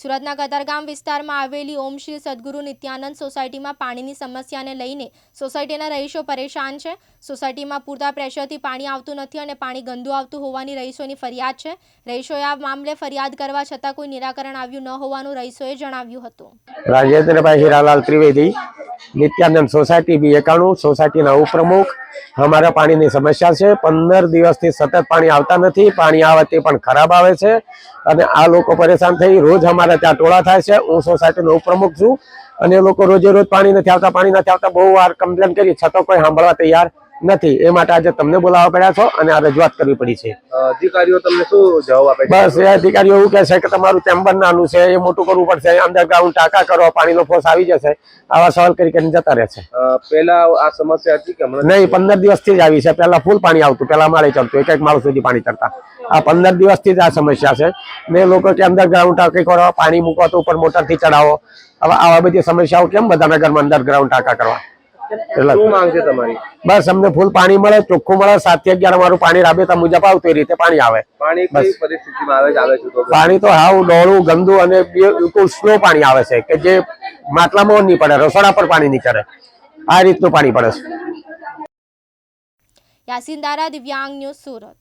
સુરતના ગદરગામ વિસ્તારમાં આવેલી ઓમશ્રી સદગુરુ નિત્યાનંદ સોસાયટીમાં પાણીની સમસ્યાને લઈને સોસાયટીના રહીશો પરેશાન છે. સોસાયટીમાં પૂરતા પ્રેશરથી પાણી આવતું નથી અને પાણી ગંદુ આવતું હોવાની રહીશોની ફરિયાદ છે. રહીશોએ આ મામલે ફરિયાદ કરવા છતાં કોઈ નિરાકરણ આવ્યું ન હોવાનું રહીશોએ જણાવ્યું હતું. રાજેન્દ્રભાઈ હીરાલાલ ત્રિવેદી નિત્યાનંદ સોસાયટી બી એકાણું, સોસાયટીના ઉપપ્રમુખ. અમારે પાણીની સમસ્યા છે. પંદર દિવસથી સતત પાણી આવતા નથી. પાણી આવે તે પણ ખરાબ આવે છે. અને આ લોકો પરેશાન થઈ રોજ અમારે ત્યાં ટોળા થાય છે. હું સોસાયટીનો ઉપપ્રમુખ છું. અને લોકો રોજે રોજ પાણી નથી આવતા, પાણી નથી આવતા. બહુ વાર કમ્પ્લેન કરી, છતાં કોઈ સાંભળવા તૈયાર નથી. એ માટે આજે તમને બોલાવવા પડ્યા છો અને આ રજૂઆત કરવી પડી છે. અધિકારીઓ તમને શું જવાબ આપે બસ એ અધિકારીઓ એવું કહે છે કે તમારું ચેમ્બર નાનું છે એ મોટું કરવું પડશે અંડરગ્રાઉન્ડ ટાંકા કરો પાણીનો ફોર્સ આવી જશે આવા સવાલ કરી કરીને જતા રહે છે. પહેલા આ સમસ્યા હતી કે હમણાં? નહીં પંદર દિવસથી જ આવી છે. પહેલા ફૂલ પાણી આવતું પહેલા માળે ચડતું એક એક માળ સુધી પાણી ચડતા. આ પંદર દિવસથી જ આ સમસ્યા છે. ને લોકો કે અંડરગ્રાઉન્ડ ટાંકી કરો પાણી મૂકો તો ઉપર મોટરથી ચડાવો. હવે આવા બધી સમસ્યાઓ કેમ બધાના ઘરમાં અંડરગ્રાઉન્ડ ટાંકા કરવા? શું માંગ છે તમારી? બસ અમને ફૂલ પાણી મળે ચોખ્ખું મળે સાતથી અગિયાર અમારું પાણી રાબેતા મુજબ આવતું એ રીતે પાણી આવે. પાણી તો? પાણી તો હાવ ડોળું ગંદુ અને બિ- બિલકુલ સ્લો પાણી આવે છે કે જે માટલામાં નહીં પડે રસોડા પર પાણી નહીં ચડે. આ રીતનું પાણી પડે છે. યાસીન દારા દિવ્યાંગ ન્યૂઝ સુરત.